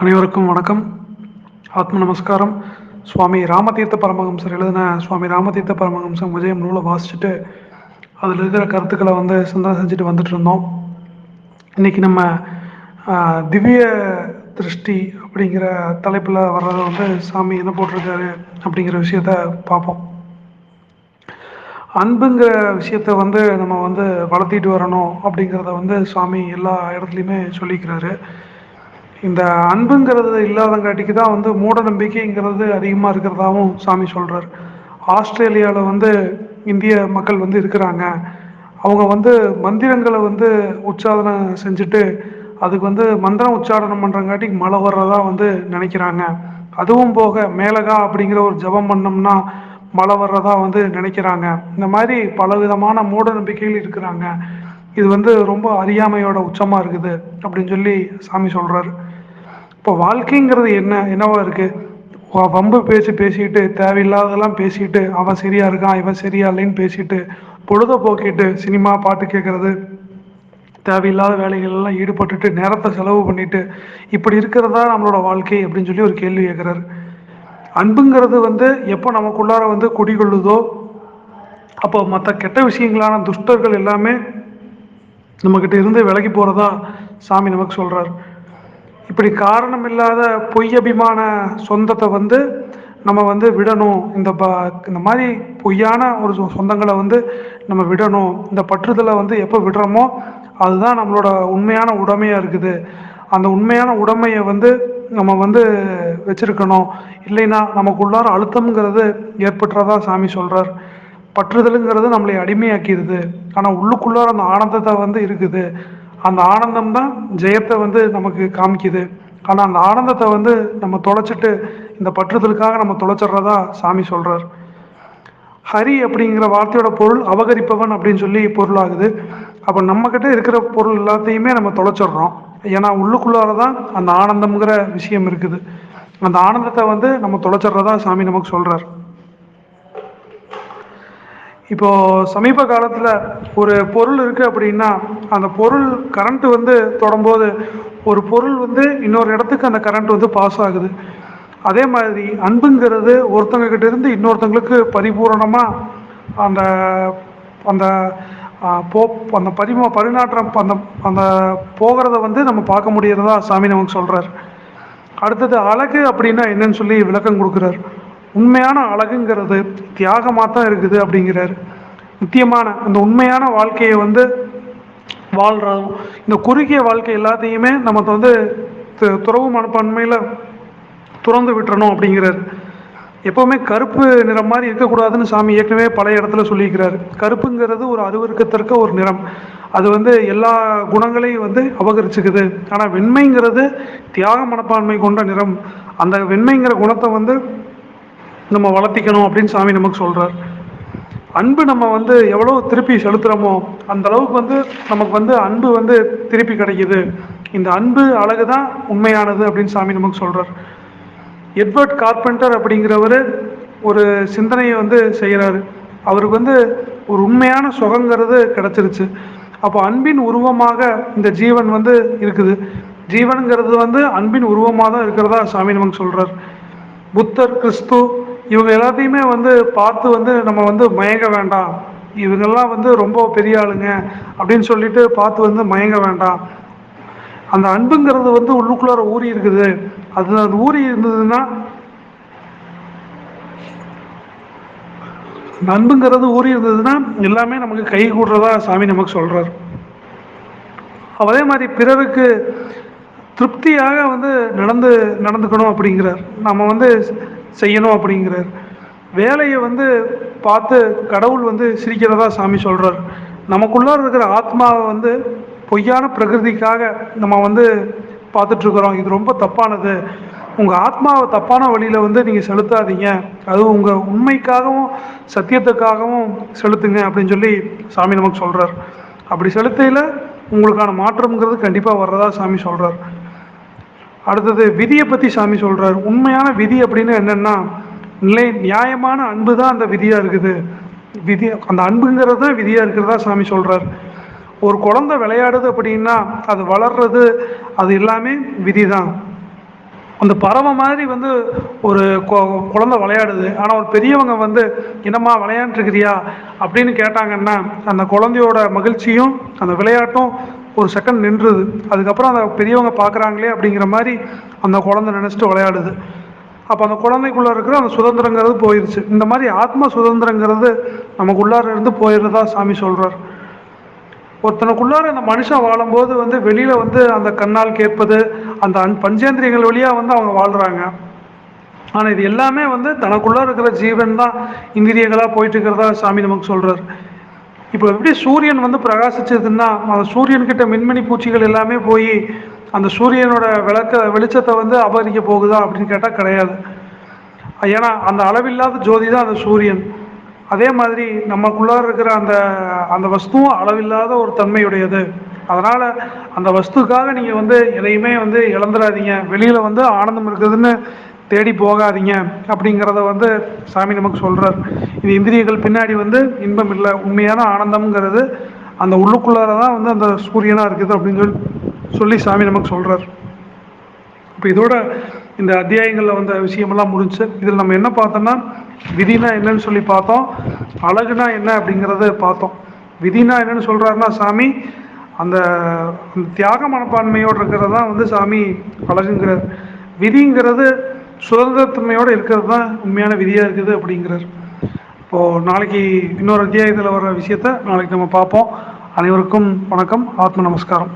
அனைவருக்கும் வணக்கம். ஆத்ம நமஸ்காரம். சுவாமி ராமதீர்த்த பரமஹம்சர் எழுதின சுவாமி ராமதீர்த்த பரமஹம்சம் விஜயம் நூலை வாசிச்சுட்டு அதில் இருக்கிற கருத்துக்களை வந்து சிந்தனை செஞ்சுட்டு வந்துட்டு இருந்தோம். இன்னைக்கு நம்ம திவ்ய திருஷ்டி அப்படிங்கிற தலைப்பில் வர்றதை வந்து சாமி என்ன போட்டிருக்காரு அப்படிங்கிற விஷயத்த பார்ப்போம். அன்புங்கிற விஷயத்த வந்து நம்ம வந்து வளர்த்திட்டு வரணும் அப்படிங்கிறத வந்து சுவாமி எல்லா இடத்துலையுமே சொல்லிக்கிறாரு. இந்த அன்புங்கிறது இல்லாதங்காட்டிக்கு தான் வந்து மூட நம்பிக்கைங்கிறது அதிகமாக இருக்கிறதாவும் சாமி சொல்கிறார் ஆஸ்திரேலியாவில் வந்து இந்திய மக்கள் வந்து இருக்கிறாங்க. அவங்க வந்து மந்திரங்களை வந்து உச்சாரணம் செஞ்சுட்டு அதுக்கு வந்து மந்திரம் உச்சாரணம் பண்ணுறங்காட்டி மழை வர்றதா வந்து நினைக்கிறாங்க. அதுவும் போக மேலகா அப்படிங்கிற ஒரு ஜெபம் பண்ணோம்னா மழை வர்றதா வந்து நினைக்கிறாங்க. இந்த மாதிரி பலவிதமான மூட நம்பிக்கைகள் இருக்கிறாங்க. இது வந்து ரொம்ப அறியாமையோட உச்சமாக இருக்குது அப்படின்னு சொல்லி சாமி சொல்கிறாரு இப்போ வாழ்க்கைங்கிறது என்ன? என்னவா இருக்கு? வம்பு பேச்சு பேசிட்டு தேவையில்லாததெல்லாம் பேசிட்டு அவன் சரியா இருக்கான் இவன் சரியா இல்லைன்னு பேசிட்டு பொழுத போக்கிட்டு சினிமா பாட்டு கேட்கறது தேவையில்லாத வேலைகள் எல்லாம் ஈடுபட்டுட்டு நேரத்தை செலவு பண்ணிட்டு இப்படி இருக்கிறதா நம்மளோட வாழ்க்கை அப்படின்னு சொல்லி ஒரு கேள்வி கேட்குறாரு. அன்புங்கிறது வந்து எப்போ நமக்குள்ளார வந்து குடிகொள்ளுதோ அப்போ மற்ற கெட்ட விஷயங்களான துஷ்டர்கள் எல்லாமே நம்மக்கிட்ட இருந்து விலகி போகிறதா சாமி நமக்கு சொல்கிறார் இப்படி காரணம் இல்லாத பொய் அபிமான சொந்தத்தை வந்து நம்ம வந்து விடணும். இந்த ப இந்த மாதிரி பொய்யான ஒரு சொ- சொந்தங்களை வந்து நம்ம விடணும். இந்த பற்றுதலை வந்து எப்போ விடுறோமோ அதுதான் நம்மளோட உண்மையான உடைமையாக இருக்குது. அந்த உண்மையான உடைமையை வந்து நம்ம வந்து வச்சிருக்கணும். இல்லைன்னா நமக்குள்ளார அழுத்தம்ங்கிறது ஏற்பட்டுறதா சாமி சொல்கிறார் பற்றுதலுங்கிறது நம்மளை அடிமையாக்கிடுது. ஆனால் உள்ளுக்குள்ளார அந்த ஆனந்தத்தை வந்து இருக்குது. அந்த ஆனந்தம் தான் ஜெயத்தை வந்து நமக்கு காமிக்குது. ஆனால் அந்த ஆனந்தத்தை வந்து நம்ம தொலைச்சிட்டு இந்த பற்றுதலுக்காக நம்ம தொலைச்சிட்றதா சாமி சொல்கிறார் ஹரி அப்படிங்கிற வார்த்தையோட பொருள் அபகரிப்பவன் அப்படின்னு சொல்லி பொருளாகுது. அப்போ நம்மக்கிட்ட இருக்கிற பொருள் எல்லாத்தையுமே நம்ம தொலைச்சிடுறோம். ஏன்னா உள்ளுக்குள்ளார தான் அந்த ஆனந்தம்ங்கிற விஷயம் இருக்குது. அந்த ஆனந்தத்தை வந்து நம்ம தொலைச்சிட்றதா சாமி நமக்கு சொல்கிறார் இப்போது சமீப காலத்தில் ஒரு பொருள் இருக்குது அப்படின்னா அந்த பொருள் கரண்ட் வந்து தொடும்போது ஒரு பொருள் வந்து இன்னொரு இடத்துக்கு அந்த கரண்ட் வந்து பாஸ் ஆகுது. அதே மாதிரி அன்புங்கிறது ஒருத்தங்க கிட்ட இருந்து இன்னொருத்தங்களுக்கு பரிபூரணமாக அந்த அந்த போ அந்த பரிம பரிநாற்றம் அந்த அந்த போகிறத வந்து நம்ம பார்க்க முடியறதா சாமி நமக்கு சொல்கிறார் அடுத்தது அழகு அப்படின்னா என்னன்னு சொல்லி விளக்கம் கொடுக்குறார். உண்மையான அழகுங்கிறது தியாகமாக தான் இருக்குது அப்படிங்கிறார். நித்தியமான அந்த உண்மையான வாழ்க்கையை வந்து வாழ்கிறோம் இந்த குறுகிய வாழ்க்கை எல்லாத்தையுமே நம்ம வந்து து- துறவு மனப்பான்மையில் துறந்து விட்டுறணும் அப்படிங்கிறார். எப்போவுமே கருப்பு நிறம் மாதிரி இருக்கக்கூடாதுன்னு சாமி ஏற்கனவே பழைய இடத்துல சொல்லியிருக்கிறார். கருப்புங்கிறது ஒரு அருவருக்கத்திற்க ஒரு நிறம். அது வந்து எல்லா குணங்களையும் வந்து அபகரிச்சுக்குது. ஆனால் வெண்மைங்கிறது தியாக மனப்பான்மை கொண்ட நிறம். அந்த வெண்மைங்கிற குணத்தை வந்து நம்ம வளர்த்திக்கணும் அப்படின்னு சாமி நமக்கு சொல்கிறார் அன்பு நம்ம வந்து எவ்வளோ திருப்பி செலுத்துகிறோமோ அந்த அளவுக்கு வந்து நமக்கு வந்து அன்பு வந்து திருப்பி கிடைக்கிது. இந்த அன்பு அழகு தான் உண்மையானது அப்படின்னு சாமி நமக்கு சொல்கிறார் எட்வர்ட் கார்பெண்டர் அப்படிங்கிறவர் ஒரு சிந்தனையை வந்து செய்கிறாரு அவருக்கு வந்து ஒரு உண்மையான சுகங்கிறது கிடச்சிருச்சு. அப்போ அன்பின் உருவமாக இந்த ஜீவன் வந்து இருக்குது. ஜீவனுங்கிறது வந்து அன்பின் உருவமாக தான் இருக்கிறதா சாமி நமக்கு சொல்கிறார் புத்தர் கிறிஸ்து இவங்க எல்லாத்தையுமே வந்து பார்த்து வந்து நம்ம வந்து மயங்க வேண்டாம். இவங்கெல்லாம் வந்து ரொம்ப பெரிய ஆளுங்க அப்படின்னு சொல்லிட்டு பார்த்து வந்து மயங்க வேண்டாம். அந்த அன்புங்கிறது வந்து உள்ளுக்குள்ளார ஊறி இருக்குது. அது அது ஊறி இருந்ததுன்னா அன்புங்கிறது ஊறி இருந்ததுன்னா எல்லாமே நமக்கு கை கூடுறதா சாமி நமக்கு சொல்கிறார் அதே மாதிரி பிறருக்கு திருப்தியாக வந்து நடந்து நடந்துக்கணும் அப்படிங்கிறார். நம்ம வந்து செய்யணும் அப்படிங்கிறார். வேலையை வந்து பார்த்து கடவுள் வந்து சிரிக்கிறதா சாமி சொல்கிறார் நமக்குள்ளார இருக்கிற ஆத்மாவை வந்து பொய்யான பிரகிருதிக்காக நம்ம வந்து பார்த்துட்ருக்குறோம். இது ரொம்ப தப்பானது. உங்கள் ஆத்மாவை தப்பான வழியில் வந்து நீங்கள் செலுத்தாதீங்க. அது உங்கள் உண்மைக்காகவும் சத்தியத்துக்காகவும் செலுத்துங்க அப்படின்னு சொல்லி சாமி நமக்கு சொல்கிறார் அப்படி செலுத்தையில் உங்களுக்கான மாற்றம்ங்கிறது கண்டிப்பாக வர்றதா சாமி சொல்கிறார் அடுத்தது விதியை பற்றி சாமி சொல்கிறார் உண்மையான விதி அப்படின்னு என்னென்னா நிலை நியாயமான அன்பு தான் அந்த விதியாக இருக்குது. விதி அந்த அன்புங்கிறது தான் விதியாக இருக்கிறதா சாமி சொல்கிறார் ஒரு குழந்தை விளையாடுது அப்படின்னா அது வளர்றது அது எல்லாமே விதி தான் அந்த பறவை மாதிரி வந்து ஒரு கொ- குழந்தை விளையாடுது. ஆனால் ஒரு பெரியவங்க வந்து என்னம்மா விளையாண்டுருக்கிறியா? அப்படின்னு கேட்டாங்கன்னா அந்த குழந்தையோட மகிழ்ச்சியும் அந்த விளையாட்டும் ஒரு செகண்ட் நின்றுது. அதுக்கப்புறம் அந்த பெரியவங்க பார்க்குறாங்களே அப்படிங்கிற மாதிரி அந்த குழந்தை நினச்சிட்டு விளையாடுது. அப்போ அந்த குழந்தைக்குள்ளே இருக்கிற அந்த சுதந்திரங்கிறது போயிடுச்சு இந்த மாதிரி ஆத்ம சுதந்திரங்கிறது நமக்குள்ளார இருந்து போயிடுறதா சாமி சொல்கிறார் ஒருத்தனுக்குள்ளார அந்த மனுஷன் வாழும்போது வந்து வெளியில் வந்து அந்த கண்ணால் கேட்பது அந்த அன் பஞ்சேந்திரியங்கள் வழியாக வந்து அவங்க வாழ்கிறாங்க ஆனால் இது எல்லாமே வந்து தனக்குள்ளே இருக்கிற ஜீவன் தான் இந்திரியங்களாக போயிட்டு இருக்கிறதா சாமி நமக்கு சொல்கிறார் இப்போ எப்படி சூரியன் வந்து பிரகாசிச்சதுன்னா அந்த சூரியன்கிட்ட மின்மினி பூச்சிகள் எல்லாமே போய் அந்த சூரியனோட விளக்க வெளிச்சத்தை வந்து அபகரிக்க போகுதா அப்படின்னு கேட்டால் கிடையாது. ஏன்னா அந்த அளவில்லாத ஜோதி தான் அந்த சூரியன். அதே மாதிரி நமக்குள்ளார இருக்கிற அந்த அந்த வஸ்துவும் அளவில்லாத ஒரு தன்மையுடையது. அதனால் அந்த வஸ்துக்காக நீங்கள் வந்து எதையுமே வந்து இழந்துடாதீங்க வெளியில் வந்து ஆனந்தம் இருக்குதுன்னு தேடி போகாதீங்க அப்படிங்கிறத வந்து சாமி நமக்கு சொல்கிறார் இது இந்திரியங்கள் பின்னாடி வந்து இன்பம் இல்லை உண்மையான ஆனந்தம்ங்கிறது அந்த உள்ளுக்குள்ளார தான் வந்து அந்த சூரியனாக இருக்குது அப்படின்னு சொல்லி சொல்லி சாமி நமக்கு சொல்கிறார் இப்போ இதோட இந்த அத்தியாயங்களில் வந்த விஷயமெல்லாம் முடிஞ்சு இதில் நம்ம என்ன பார்த்தோம்னா விதினா என்னன்னு சொல்லி பார்த்தோம் அழகுனா என்ன அப்படிங்கிறத பார்த்தோம். விதினா என்னன்னு சொல்கிறாருன்னா சாமி அந்த அந்த தியாக மனப்பான்மையோடு இருக்கிறது தான் வந்து சாமி அழகுங்கிறார். விதிங்கிறது சுதந்திரத்தன்மையோடு இருக்கிறது தான் உண்மையான விதியாக இருக்குது அப்படிங்கிறார். இப்போது நாளைக்கு இன்னொரு அத்தியாயத்தில் வர விஷயத்த நாளைக்கு நம்ம பார்ப்போம். அனைவருக்கும் வணக்கம். ஆத்ம நமஸ்காரம்.